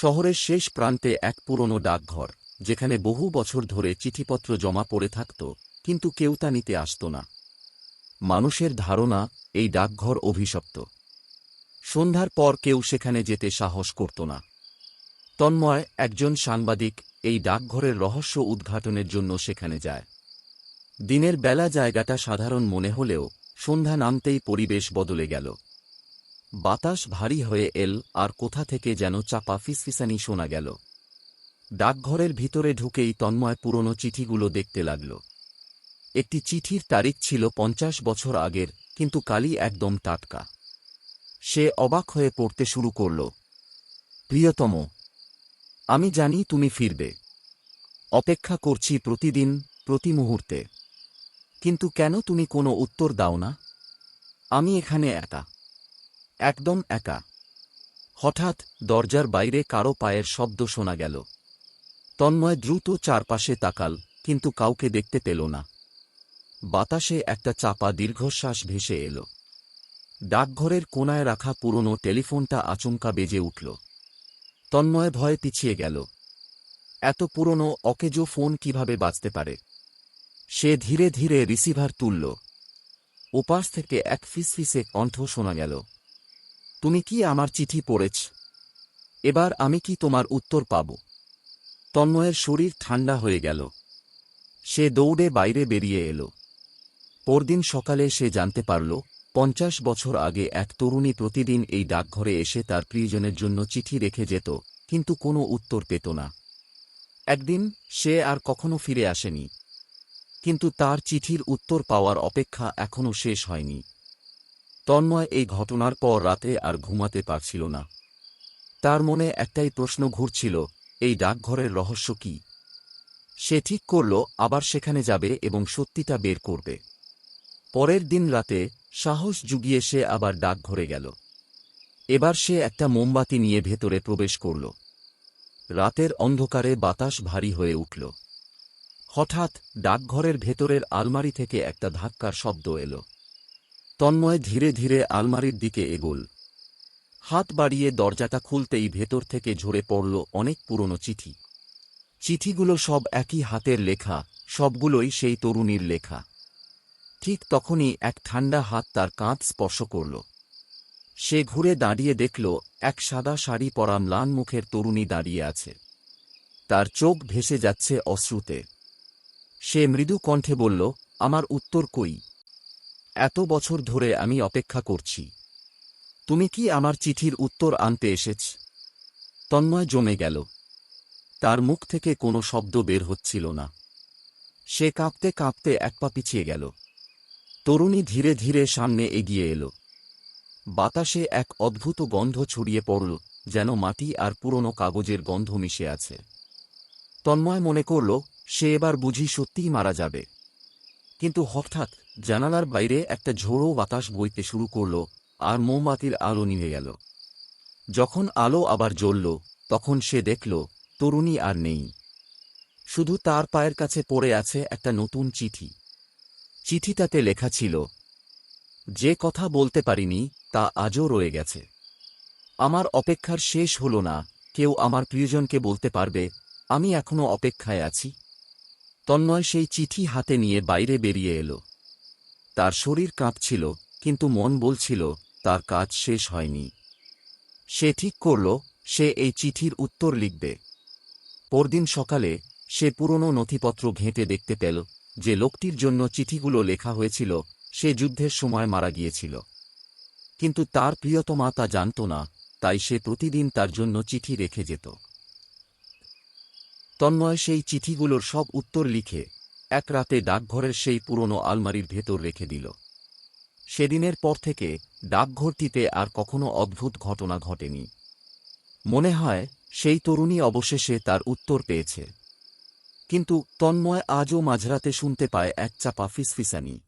শহরের শেষ প্রান্তে এক পুরনো ডাকঘর, যেখানে বহু বছর ধরে চিঠিপত্র জমা পড়ে থাকত, কিন্তু কেউ তা নিতে আসত না। মানুষের ধারণা, এই ডাকঘর অভিশপ্ত। সন্ধ্যার পর কেউ সেখানে যেতে সাহস করত না। তন্ময়, একজন সাংবাদিক, এই ডাকঘরের রহস্য উদ্ঘাটনের জন্য সেখানে যায়। দিনের বেলা জায়গাটা সাধারণ মনে হলেও সন্ধ্যা নামতেই পরিবেশ বদলে গেল। বাতাস ভারী হয়ে এল আর কোথা থেকে যেন চাপা ফিসফিসানি শোনা গেল। ডাকঘরের ভিতরে ঢুকেই তন্ময় পুরনো চিঠিগুলো দেখতে লাগল। একটি চিঠির তারিখ ছিল পঞ্চাশ বছর আগের, কিন্তু কালি একদম টাটকা। সে অবাক হয়ে পড়তে শুরু করল। প্রিয়তম, আমি জানি তুমি ফিরবে। অপেক্ষা করছি প্রতিদিন, প্রতি মুহূর্তে। কিন্তু কেন তুমি কোনো উত্তর দাও না? আমি এখানে একা। একদম একা। হঠাৎ দরজার বাইরে কারও পায়ের শব্দ শোনা গেল। তন্ময় দ্রুত চারপাশে তাকাল, কিন্তু কাউকে দেখতে পেল না। বাতাসে একটা চাপা দীর্ঘশ্বাস ভেসে এল। ডাকঘরের কোনায় রাখা পুরনো টেলিফোনটা আচমকা বেজে উঠল। তন্ময় ভয়ে পিছিয়ে গেল। এত পুরনো অকেজো ফোন কীভাবে বাঁচতে পারে? সে ধীরে ধীরে রিসিভার তুলল। ওপাশ থেকে এক ফিসফিসে কণ্ঠ শোনা গেল। তুমি কি আমার চিঠি পড়েছ? এবার আমি কি তোমার উত্তর পাব? তন্ময়ের শরীর ঠান্ডা হয়ে গেল। সে দৌড়ে বাইরে বেরিয়ে এলো। পরদিন সকালে সে জানতে পারল, পঞ্চাশ বছর আগে এক তরুণী প্রতিদিন এই ডাকঘরে এসে তার প্রিয়জনের জন্য চিঠি রেখে যেত, কিন্তু কোনো উত্তর পেত না। একদিন সে আর কখনো ফিরে আসেনি। কিন্তু তার চিঠির উত্তর পাওয়ার অপেক্ষা এখনও শেষ হয়নি। তন্ময় এই ঘটনার পর রাতে আর ঘুমাতে পারছিল না। তার মনে একটাই প্রশ্ন ঘুরছিল, এই ডাকঘরের রহস্য কি? সে ঠিক করল, আবার সেখানে যাবে এবং সত্যিটা বের করবে। পরের দিন রাতে সাহস জুগিয়ে সে আবার ডাকঘরে গেল। এবার সে একটা মোমবাতি নিয়ে ভেতরে প্রবেশ করল। রাতের অন্ধকারে বাতাস ভারী হয়ে উঠল। হঠাৎ ডাকঘরের ভেতরের আলমারি থেকে একটা ধাক্কার শব্দ এল। তন্ময় ধীরে ধীরে আলমারির দিকে এগোল। হাত বাড়িয়ে দরজাটা খুলতেই ভেতর থেকে ঝরে পড়ল অনেক পুরনো চিঠি। চিঠিগুলো সব একই হাতের লেখা, সবগুলোই সেই তরুণীর লেখা। ঠিক তখনই এক ঠান্ডা হাত তার কাঁধ স্পর্শ করল। সে ঘুরে দাঁড়িয়ে দেখল, এক সাদা শাড়ি পরা ম্লান মুখের তরুণী দাঁড়িয়ে আছে। তার চোখ ভেসে যাচ্ছে অশ্রুতে। সে মৃদু কণ্ঠে বলল, আমার উত্তর কই? এত বছর ধরে আমি অপেক্ষা করছি। তুমি কি আমার চিঠির উত্তর আনতে এসেছ? তন্ময় জমে গেল। তার মুখ থেকে কোনো শব্দ বের হচ্ছিল না। সে কাঁপতে কাঁপতে এক পা পিছিয়ে গেল। তরুণী ধীরে ধীরে সামনে এগিয়ে এলো। বাতাসে এক অদ্ভুত গন্ধ ছড়িয়ে পড়ল, যেন মাটি আর পুরনো কাগজের গন্ধ মিশে আছে। তন্ময় মনে করল, সে এবার বুঝি সত্যিই মারা যাবে। কিন্তু হঠাৎ জানালার বাইরে একটা ঝোড়ো বাতাস বইতে শুরু করল, আর মোমবাতির আলো নিভে গেল। যখন আলো আবার জ্বলল, তখন সে দেখল, তরুণী আর নেই। শুধু তার পায়ের কাছে পড়ে আছে একটা নতুন চিঠি। চিঠিটাতে লেখা ছিল, যে কথা বলতে পারিনি, তা আজও রয়ে গেছে। আমার অপেক্ষার শেষ হল না, কেউ আমার প্রিয়জনকে বলতে পারবে, আমি এখনও অপেক্ষায় আছি। তন্ময় সেই চিঠি হাতে নিয়ে বাইরে বেরিয়ে এলো। তার শরীর কাঁপছিল, কিন্তু মন বলছিল, তার কাজ শেষ হয়নি। সে ঠিক করল, সে এই চিঠির উত্তর লিখবে। পরদিন সকালে সে পুরনো নথিপত্র ঘেঁটে দেখতে পেল, যে লোকটির জন্য চিঠিগুলো লেখা হয়েছিল, সে যুদ্ধের সময় মারা গিয়েছিল। কিন্তু তার প্রিয়তমা তা জানত না, তাই সে প্রতিদিন তার জন্য চিঠি রেখে যেত। তন্ময় সেই চিঠিগুলোর সব উত্তর লিখে এক রাতে ডাকঘরের সেই পুরনো আলমারির ভেতর রেখে দিল। সেদিনের পর থেকে ডাকঘরটিতে আর কখনো অদ্ভুত ঘটনা ঘটেনি। মনে হয় সেই তরুণী অবশেষে তার উত্তর পেয়েছে। কিন্তু তন্ময় আজও মাঝরাতে শুনতে পায় এক চাপা ফিসফিসানি।